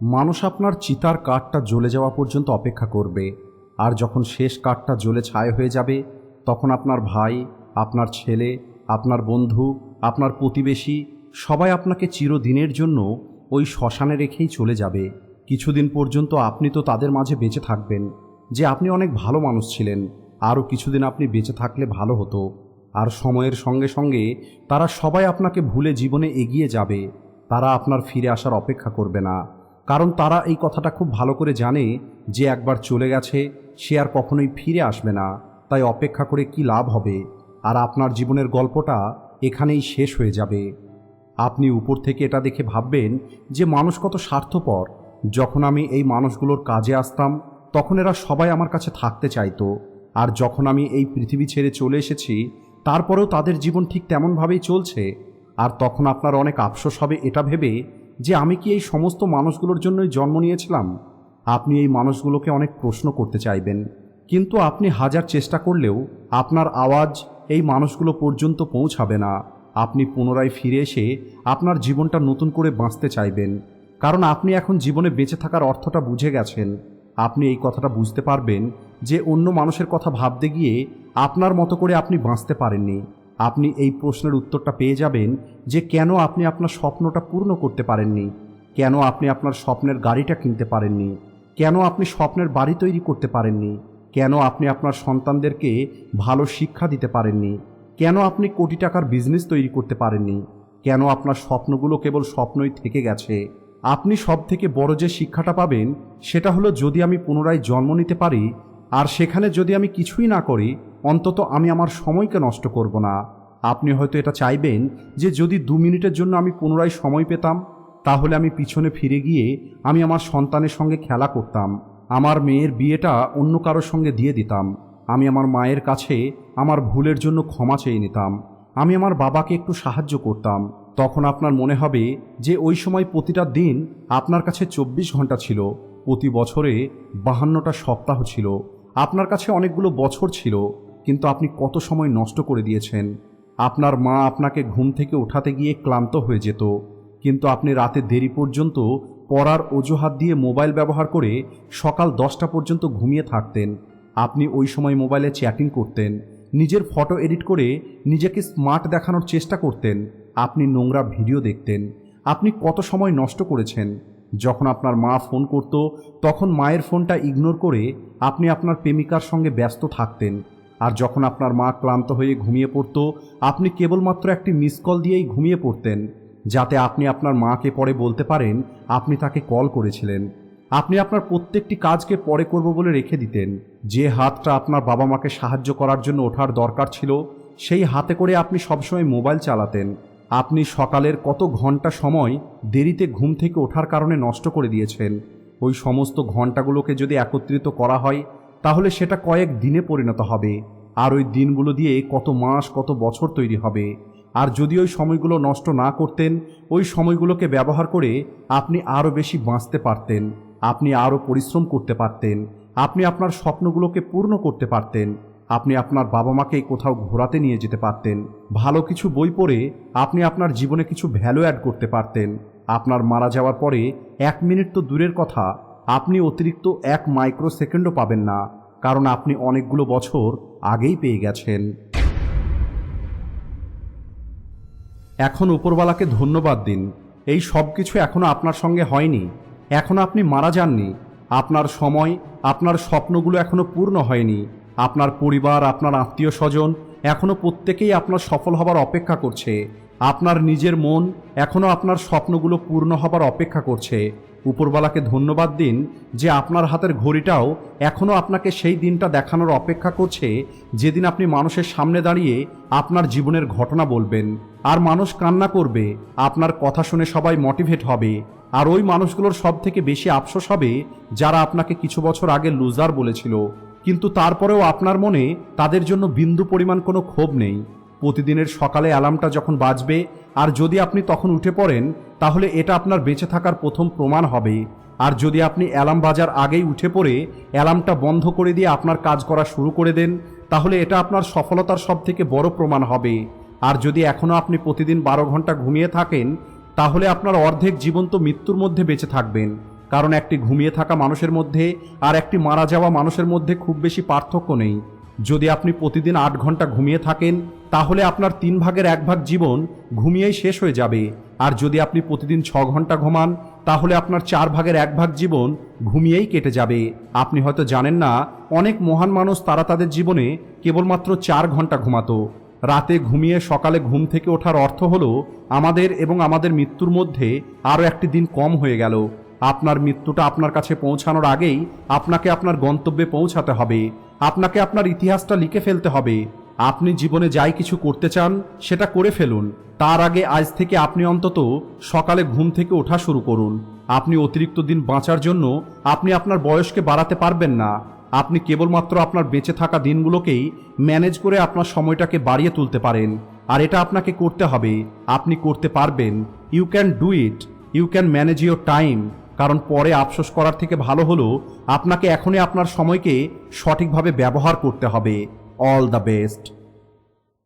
মানুষ আপনার চিতার কাঠটা জ্বলে যাওয়া পর্যন্ত অপেক্ষা করবে। আর যখন শেষ কাঠটা জ্বলে ছায় হয়ে যাবে, তখন আপনার ভাই, আপনার ছেলে, আপনার বন্ধু, আপনার প্রতিবেশী, সবাই আপনাকে চিরদিনের জন্য ওই শ্মশানে রেখেই চলে যাবে। কিছুদিন পর্যন্ত আপনি তো তাদের মাঝে বেঁচে থাকবেন, যে আপনি অনেক ভালো মানুষ ছিলেন, আরও কিছুদিন আপনি বেঁচে থাকলে ভালো হতো। আর সময়ের সঙ্গে সঙ্গে তারা সবাই আপনাকে ভুলে জীবনে এগিয়ে যাবে, তারা আপনার ফিরে আসার অপেক্ষা করবে না। কারণ তারা এই কথাটা খুব ভালো করে জানে যে একবার চলে গেছে, সে আর কখনোই ফিরে আসবে না। তাই অপেক্ষা করে কি লাভ হবে? আর আপনার জীবনের গল্পটা এখানেই শেষ হয়ে যাবে। আপনি উপর থেকে এটা দেখে ভাববেন যে মানুষ কত স্বার্থপর। যখন আমি এই মানুষগুলোর কাজে আসতাম, তখন এরা সবাই আমার কাছে থাকতে চাইতো। আর যখন আমি এই পৃথিবী ছেড়ে চলে এসেছি, তারপরেও তাদের জীবন ঠিক তেমনভাবেই চলছে। আর তখন আপনার অনেক আফসোস হবে এটা ভেবে যে আমি কি এই সমস্ত মানুষগুলোর জন্যই জন্ম নিয়েছিলাম? আপনি এই মানুষগুলোকে অনেক প্রশ্ন করতে চাইবেন। কিন্তু আপনি হাজার চেষ্টা করলেও আপনার আওয়াজ এই মানুষগুলো পর্যন্ত পৌঁছাবে না। আপনি পুনরায় ফিরে এসে আপনার জীবনটা নতুন করে বাঁচতে চাইবেন। কারণ আপনি এখন জীবনে বেঁচে থাকার অর্থটা বুঝে গেছেন। আপনি এই কথাটা বুঝতে পারবেন যে অন্য মানুষের কথা ভাবতে গিয়ে আপনার মতো করে আপনি বাঁচতে পারেননি। আপনি এই প্রশ্নের উত্তরটা পেয়ে যাবেন যে কেন আপনি আপনার স্বপ্নটা পূর্ণ করতে পারেননি? কেন আপনি আপনার স্বপ্নের গাড়িটা কিনতে পারেননি? কেন আপনি স্বপ্নের বাড়ি তৈরি করতে পারেননি? কেন আপনি আপনার সন্তানদেরকে ভালো শিক্ষা দিতে পারেননি? কেন আপনি কোটি টাকার বিজনেস তৈরি করতে পারেননি? কেন আপনার স্বপ্নগুলো কেবল স্বপ্নই থেকে গেছে? আপনি সব থেকে বড় যে শিক্ষাটা পাবেন, সেটা হলো যদি আমি পুনরায় জন্ম নিতে পারি আর সেখানে যদি আমি কিছুই না করি, অন্তত আমি আমার সময়কে নষ্ট করব না। আপনি হয়তো এটা চাইবেন যে যদি দু মিনিটের জন্য আমি পুনরায় সময় পেতাম, তাহলে আমি পিছনে ফিরে গিয়ে আমি আমার সন্তানের সঙ্গে খেলা করতাম, আমার মেয়ের বিয়েটা অন্য কারোর সঙ্গে দিয়ে দিতাম, আমি আমার মায়ের কাছে আমার ভুলের জন্য ক্ষমা চেয়ে নিতাম, আমি আমার বাবাকে একটু সাহায্য করতাম। তখন আপনার মনে হবে যে ওই সময় প্রতিটা দিন আপনার কাছে চব্বিশ ঘণ্টা ছিল, প্রতি বছরে বাহান্নটা সপ্তাহ ছিল। আপনার কাছে অনেকগুলো বছর ছিল, কিন্তু আপনি কত সময় নষ্ট করে দিয়েছেন। আপনার মা আপনাকে ঘুম থেকে ওঠাতে গিয়ে ক্লান্ত হয়ে যেত, কিন্তু আপনি রাতে দেরি পর্যন্ত পড়ার অজুহাত দিয়ে মোবাইল ব্যবহার করে সকাল দশটা পর্যন্ত ঘুমিয়ে থাকতেন। আপনি ওই সময় মোবাইলে চ্যাটিং করতেন, নিজের ফটো এডিট করে নিজেকে স্মার্ট দেখানোর চেষ্টা করতেন, আপনি নোংরা ভিডিও দেখতেন, আপনি কত সময় নষ্ট করেছেন। যখন আপনার মা ফোন করত, তখন মায়ের ফোনটা ইগনোর করে আপনি আপনার প্রেমিকার সঙ্গে ব্যস্ত থাকতেন। আর যখন আপনার মা ক্লান্ত হয়ে ঘুমিয়ে পড়ত, আপনি কেবলমাত্র একটি মিস কল দিয়েই ঘুমিয়ে পড়তেন, যাতে আপনি আপনার মাকে পরে বলতে পারেন, আপনি তাকে কল করেছিলেন। আপনি আপনার প্রত্যেকটি কাজকে পরে করব বলে রেখে দিতেন। যে হাতটা আপনার বাবা মাকে সাহায্য করার জন্য ওঠার দরকার ছিল, সেই হাতে করে আপনি সবসময় মোবাইল চালাতেন। আপনি সকালের কত ঘণ্টা সময় দেরিতে ঘুম থেকে ওঠার কারণে নষ্ট করে দিয়েছেন? ওই সমস্ত ঘন্টাগুলোকে যদি একত্রিত করা হয়, তাহলে সেটা কয়েক দিনে পরিণত হবে। আর ওই দিনগুলো দিয়ে কত মাস, কত বছর তৈরি হবে। আর যদি ওই সময়গুলো নষ্ট না করতেন, ওই সময়গুলোকে ব্যবহার করে আপনি আরও বেশি বাঁচতে পারতেন। আপনি আরও পরিশ্রম করতে পারতেন। আপনি আপনার স্বপ্নগুলোকে পূর্ণ করতে পারতেন। আপনি আপনার বাবা মাকে কোথাও ঘোরাতে নিয়ে যেতে পারতেন। ভালো কিছু বই পড়ে আপনি আপনার জীবনে কিছু ভ্যালু অ্যাড করতে পারতেন। আপনার মারা যাওয়ার পরে এক মিনিট তো দূরের কথা, আপনি অতিরিক্ত এক মাইক্রো সেকেন্ডও পাবেন না, কারণ আপনি অনেকগুলো বছর আগেই পেয়ে গেছেন। এখন উপরওয়ালাকে ধন্যবাদ দিন। এই সব কিছু এখনও আপনার সঙ্গে হয়নি। এখনও আপনি মারা যাননি। আপনার সময়, আপনার স্বপ্নগুলো এখনও পূর্ণ হয়নি। আপনার পরিবার, আপনার আত্মীয় স্বজন এখনও প্রত্যেকেই আপনার সফল হবার অপেক্ষা করছে। আপনার নিজের মন এখনও আপনার স্বপ্নগুলো পূর্ণ হবার অপেক্ষা করছে। উপরওয়ালাকে ধন্যবাদ দিন যে আপনার হাতের ঘড়িটাও এখনও আপনাকে সেই দিনটা দেখানোর অপেক্ষা করছে যেদিন আপনি মানুষের সামনে দাঁড়িয়ে আপনার জীবনের ঘটনা বলবেন। আর মানুষ কান্না করবে, আপনার কথা শুনে সবাই মোটিভেট হবে। আর ওই মানুষগুলোর সব থেকে বেশি আফসোস হবে যারা আপনাকে কিছু বছর আগে লুজার বলেছিল। কিন্তু তারপরেও আপনার মনে তাদের জন্য বিন্দু পরিমাণ কোনো ক্ষোভ নেই। প্রতিদিনের সকালে অ্যালার্মটা যখন বাজবে, আর যদি আপনি তখন উঠে পড়েন, তাহলে এটা আপনার বেঁচে থাকার প্রথম প্রমাণ হবে। আর যদি আপনি অ্যালার্ম বাজার আগেই উঠে পড়ে, অ্যালার্মটা বন্ধ করে দিয়ে আপনার কাজ করা শুরু করে দেন, তাহলে এটা আপনার সফলতার সব থেকে বড় প্রমাণ হবে। আর যদি এখনও আপনি প্রতিদিন বারো ঘণ্টা ঘুমিয়ে থাকেন, তাহলে আপনার অর্ধেক জীবন তো মৃত্যুর মধ্যে বেঁচে থাকবেন। কারণ একটি ঘুমিয়ে থাকা মানুষের মধ্যে আর একটি মারা যাওয়া মানুষের মধ্যে খুব বেশি পার্থক্য নেই। যদি আপনি প্রতিদিন আট ঘণ্টা ঘুমিয়ে থাকেন, তাহলে আপনার তিন ভাগের এক ভাগ জীবন ঘুমিয়েই শেষ হয়ে যাবে। আর যদি আপনি প্রতিদিন ছ ঘণ্টা ঘুমান, তাহলে আপনার চার ভাগের এক ভাগ জীবন ঘুমিয়েই কেটে যাবে। আপনি হয়তো জানেন না, অনেক মহান মানুষ তারা তাদের জীবনে কেবলমাত্র চার ঘণ্টা ঘুমাতো। রাতে ঘুমিয়ে সকালে ঘুম থেকে ওঠার অর্থ হলো, আমাদের এবং আমাদের মৃত্যুর মধ্যে আরও একটি দিন কম হয়ে গেল। আপনার মৃত্যুটা আপনার কাছে পৌঁছানোর আগেই আপনাকে আপনার গন্তব্যে পৌঁছাতে হবে। আপনাকে আপনার ইতিহাসটা লিখে ফেলতে হবে। আপনি জীবনে যাই কিছু করতে চান, সেটা করে ফেলুন। তার আগে আজ থেকে আপনি অন্তত সকালে ঘুম থেকে ওঠা শুরু করুন। আপনি অতিরিক্ত দিন বাঁচার জন্য আপনি আপনার বয়সকে বাড়াতে পারবেন না। আপনি কেবলমাত্র আপনার বেঁচে থাকা দিনগুলোকেই ম্যানেজ করে আপনার সময়টাকে বাড়িয়ে তুলতে পারেন। আর এটা আপনাকে করতে হবে। আপনি করতে পারবেন। You can do it. You can manage your time. কারণ পরে আফসোস করার থেকে ভালো হলো, আপনাকে এখনই আপনার সময়কে সঠিকভাবে ব্যবহার করতে হবে। All the best